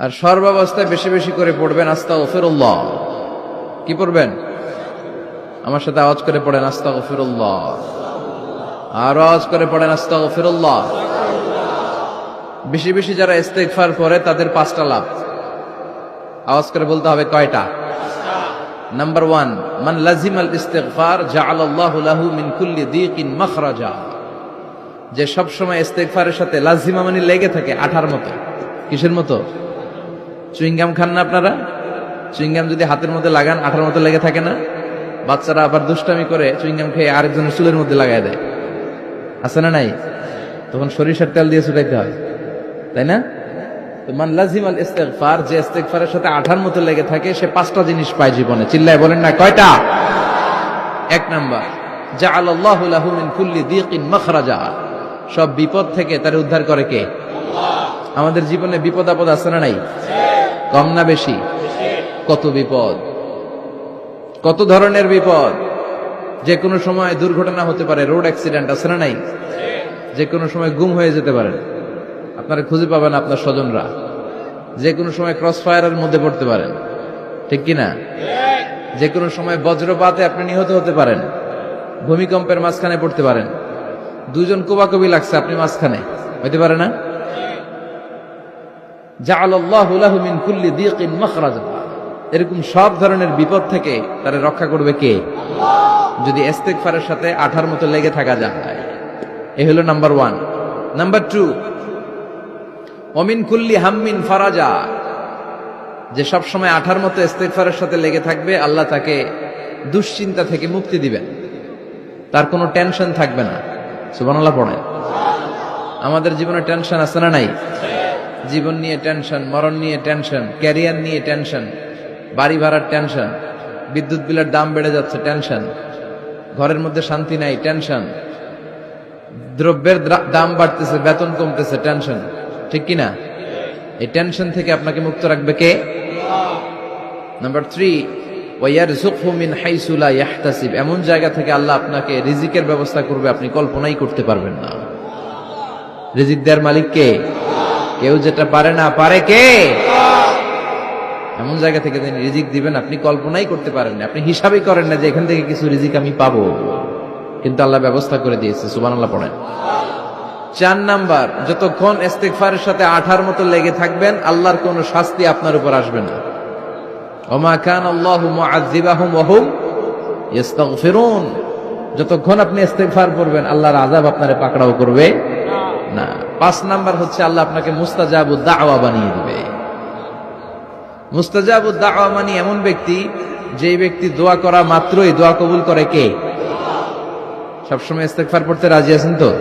আর সর্বাবস্থায় বেশি বেশি করে পড়বেন আস্তা গফিরুল্লাহ কি পড়বেন? আমার সাথে আওয়াজ করে পড়েন আস্তা গফিরুল্লাহ আর আওয়াজ করে পড়েন আস্তা গফিরুল্লাহ বেশি বেশি যারা ইস্তেগফার করে তাদের পাঁচটা লাভ। আওয়াজ করে বলতে হবে কয়টা? নাম্বার ওয়ান মান লাজিম আল ইস্তেগফার, জাআলাল্লাহু লাহু মিন কুল্লি দিকিন মাখরাজা। যে সব সময় ইস্তেগফারের সাথে লাজিমা মানে লেগে থাকে আঠার মতো। কিসের মতো? চুইংগাম খান না আপনারা? চুইংগাম যদি হাতের মধ্যে লাগান, আঠার মতো লেগে থাকে না? বাচ্চারা আবার দুষ্টামি করে চুইংগাম খেয়ে আরেকজনের চুলের মধ্যে লাগাই দেয়। আছে না নাই? তখন সরিষার তেল দিয়ে ছুটাইতে হয়। তাই না? তো যে সাথে আঠার মতো লেগে থাকে, সে পাঁচটা জিনিস পায় জীবনে। চিল্লায় বলেন না, কয়টা? এক মাখরাজা। সব বিপদ থেকে তার উদ্ধার করে কে? আমাদের জীবনে বিপদ আপদ আছে না নাই? কম না বেশি? কত বিপদ? কত ধরনের বিপদ? যে কোনো সময় দুর্ঘটনা হতে পারে, রোড অ্যাক্সিডেন্ট আছে না নাই? যে কোনো সময় গুম হয়ে যেতে পারেন আপনারা খুঁজে পাবেন আপনার স্বজনরা। যে কোনো সময় ক্রস ফায়ারের মধ্যে পড়তে পারেন। ঠিক কি না যে কোনো সময় বজ্রপাতে আপনি নিহত হতে পারেন। ভূমিকম্পের মাঝখানে পড়তে পারেন। দুজন কোবাকবি লাগছে, আপনি মাঝখানে। হইতে পারে না জাআলাল্লাহু লাহু মিন কুল্লি দিকিন মাখরাজা এরকম সব ধরনের বিপদ থেকে তারা রক্ষা করবে কে? যদি ইস্তেগফারের সাথে আঠার মতো লেগে থাকা যায়। এ হলো নাম্বার ওয়ান। নাম্বার টু অমিন কুল্লি হাম্মিন ফারাজা। যে সব সময় আঠার মতো ইস্তেগফারের সাথে লেগে থাকবে, আল্লাহ তাকে দুশ্চিন্তা থেকে মুক্তি দিবেন। তার কোনো টেনশন থাকবে না। সুবহানাল্লাহ পড়েন। আমাদের জীবনে টেনশন আছে না নাই? জীবন নিয়ে টেনশন, মরণ নিয়ে টেনশন, ক্যারিয়ার নিয়ে টেনশন, বাড়ি ভাড়ার টেনশন, বিদ্যুৎ বিলের দাম বেড়ে যাচ্ছে, টেনশন, ঘরের মধ্যে শান্তি নাই, টেনশন, দ্রব্যের দ্রা- দাম বাড়তেছে, বেতন কমতেছে, টেনশন, ঠিক কি না এই টেনশন থেকে আপনাকে মুক্ত রাখবে কে? Number three ইয়াহতাসিব। এমন জায়গা থেকে আল্লাহ আপনাকে রিজিকের ব্যবস্থা করবে, আপনি কল্পনাই করতে পারবেন না। রিজিক দেওয়ার মালিক কে? কেউ যেটা পারে না পারে কে? এমন জায়গা থেকে তিনি রিজিক দিবেন, আপনি কল্পনাই করতে পারেন না। আপনি হিসাবই করেন না যে এখান থেকে কিছু রিজিক আমি পাবো। কিন্তু আল্লাহ ব্যবস্থা করে দিয়েছে সুবান আল্লাহ পড়েন। চার নাম্বার, যতক্ষণ ইস্তেগফারের সাথে আঠার মতো লেগে থাকবেন, আল্লাহর কোনো শাস্তি আপনার উপর আসবে না। কান আল্লাহু যতক্ষণ আপনি ইস্তেগফার করবেন, আল্লাহর আযাব আপনারে পাকড়াও করবে। না। পাঁচ নাম্বার হচ্ছে আল্লাহ আপনাকে মুস্তাজাবু দাওয়া বানিয়ে দিবে। মুস্তাজাবু দাওয়া মানে এমন ব্যক্তি যে ব্যক্তি দোয়া করা মাত্রই দোয়া কবুল করে কে? সবসময় ইস্তেকফার পড়তে রাজি আছেন তো?